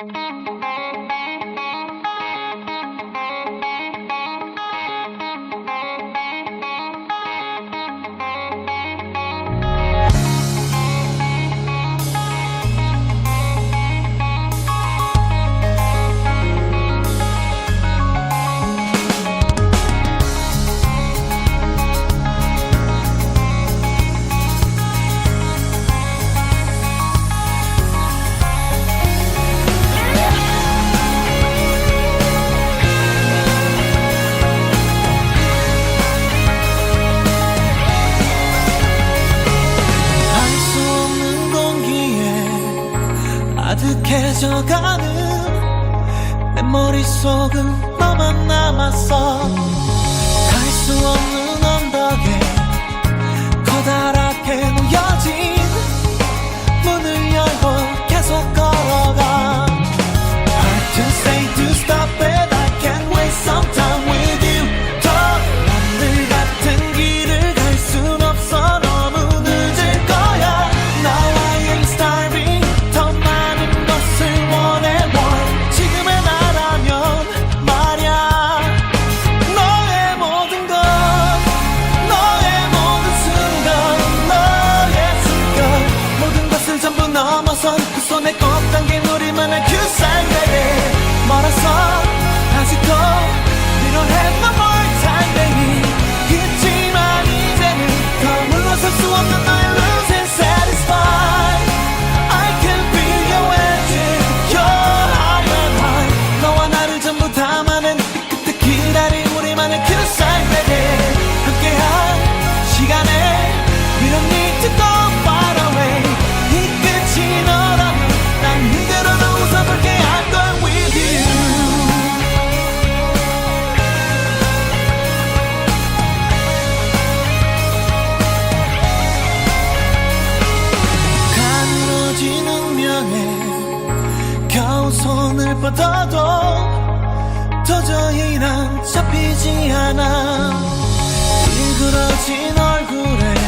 Thank you. 잊어가는 내 머릿속은 너만 남았어. 갈 수 없는 언덕에 커다랗게 놓여진 문을 열고 계속 지 않아. 일그러진 얼굴에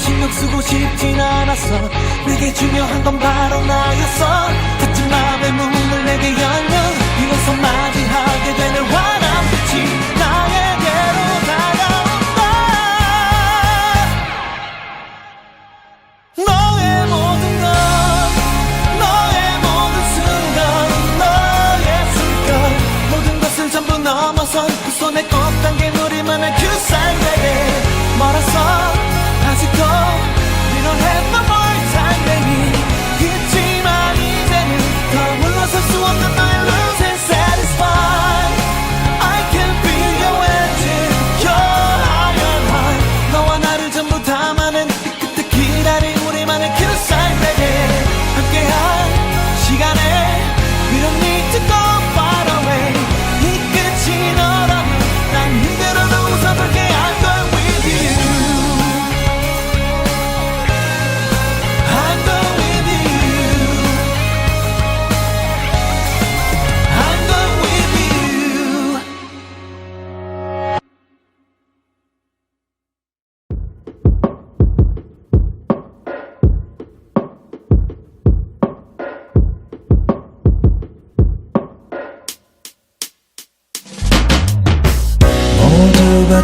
신경 쓰고 싶진 않았어 내게 중요한 건 바로 나였어.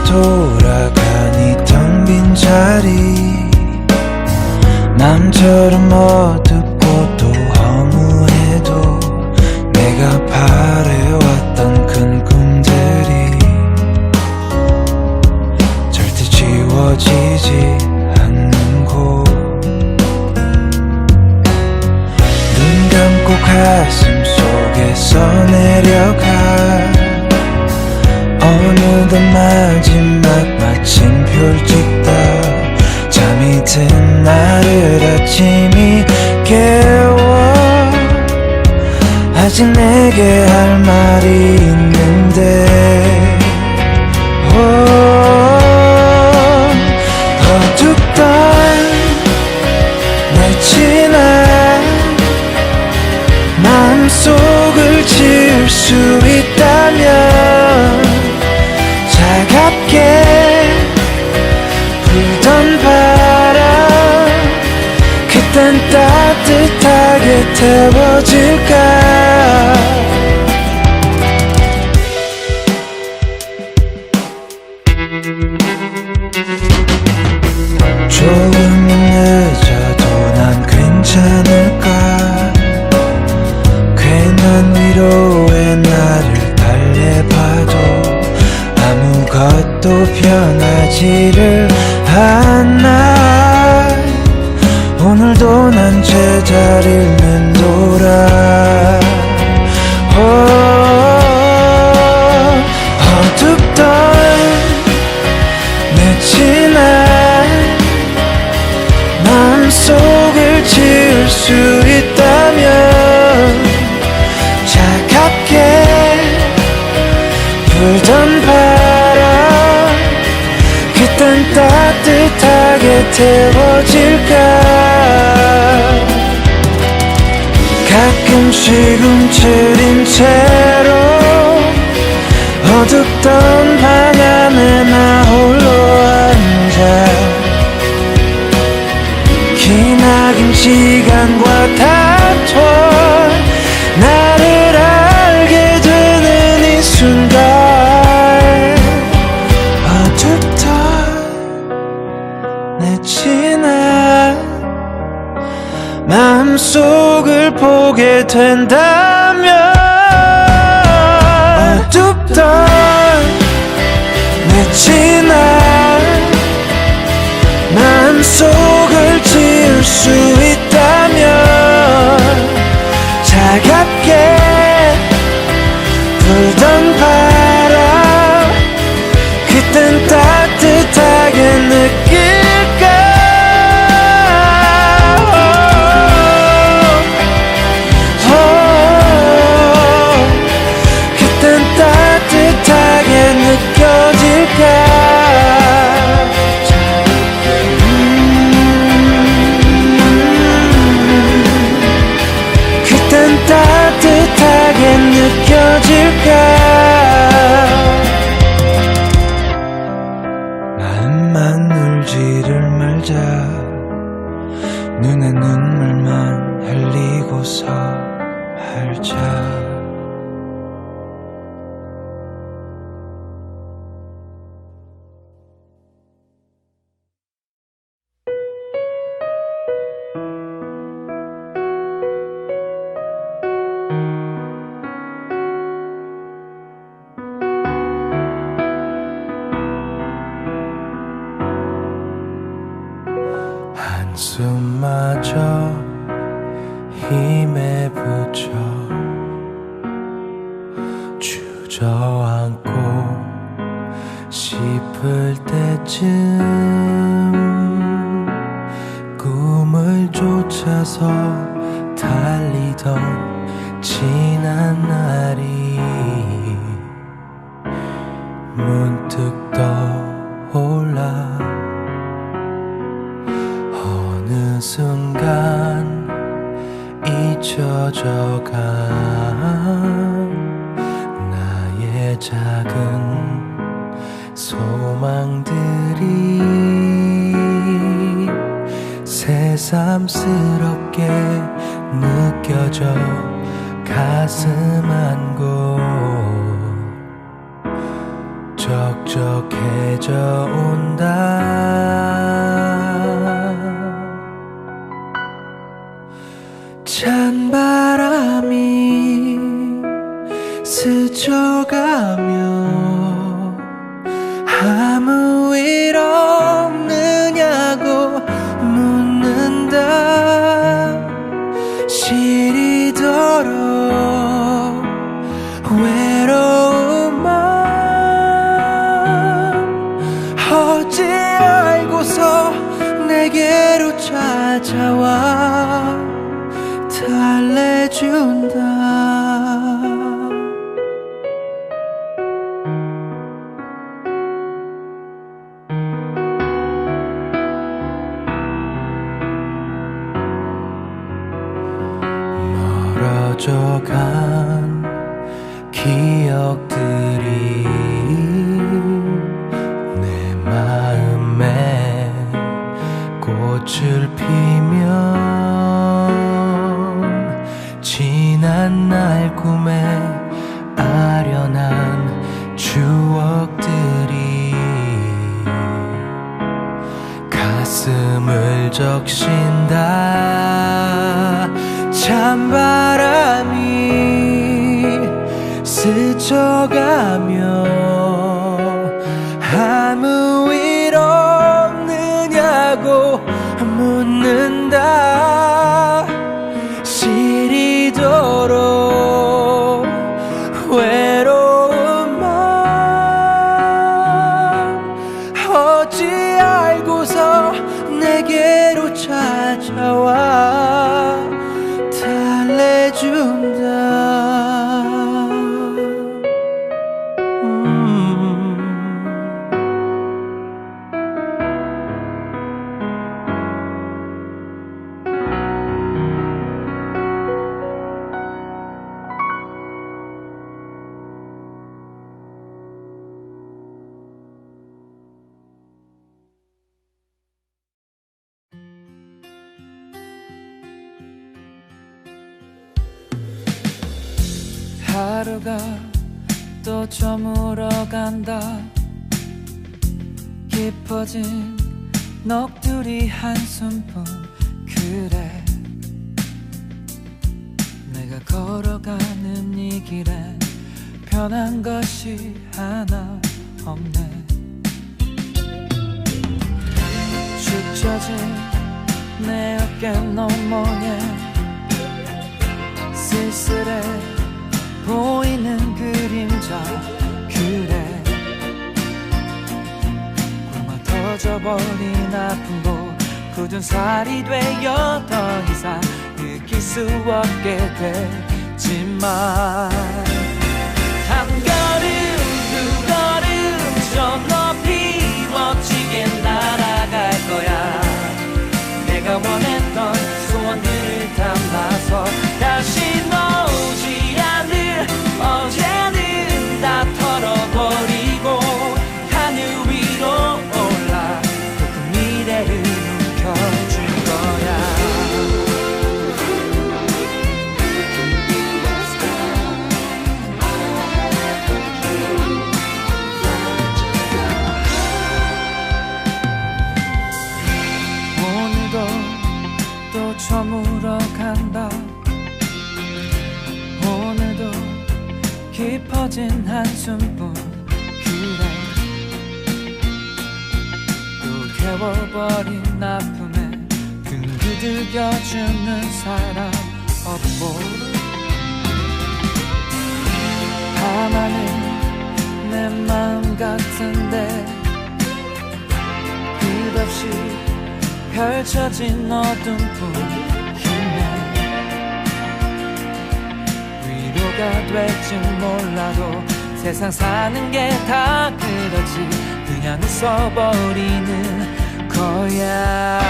돌아가니 텅 빈 자리. 남처럼 어 마지막 마침표를 찍다 잠이 든 나를 아침이 깨워. 아직 내게 할 말이 있는데. 오, 어둡던 내 지난 마음속을 지울 수 있다 불던 바람 그땐 따뜻하게 태워질까? 조금 늦어도 난 괜찮을까? 괜한 위로에 나를 달래봐도 아무것도 변하지를 가끔씩 움츠린 채로 어둡던 보 한숨마저 힘에 붙여 주저앉고 싶을 때쯤 새삼스럽게 느껴져 가슴 안곳 적적해져 온다. 간 기억들이 내 마음에 꽃을 피면 지난 날 꿈에 아련한 추억들이 가슴을 적신 스 하루가 또 저물어 간다. 깊어진 넋두리 한숨뿐. 그래 내가 걸어가는 이 길에 변한 것이 하나 없네. 축 처진 내 어깨 너머 터져버린 아픔도 굳은 살이 되어 더 이상 느낄 수 없게 되지만 한 걸음 두 걸음 저 높이 멋지게 날아갈 거야. 내가 원했던 한숨뿐 그래. 또 개워버린 아픔에 등 두들겨주는 사람 없고. 하나는 내 마음 같은데 끝없이 펼쳐진 어둠뿐 위로가 될지 몰라도 세상 사는 게 다 그렇지. 그냥 웃어버리는 거야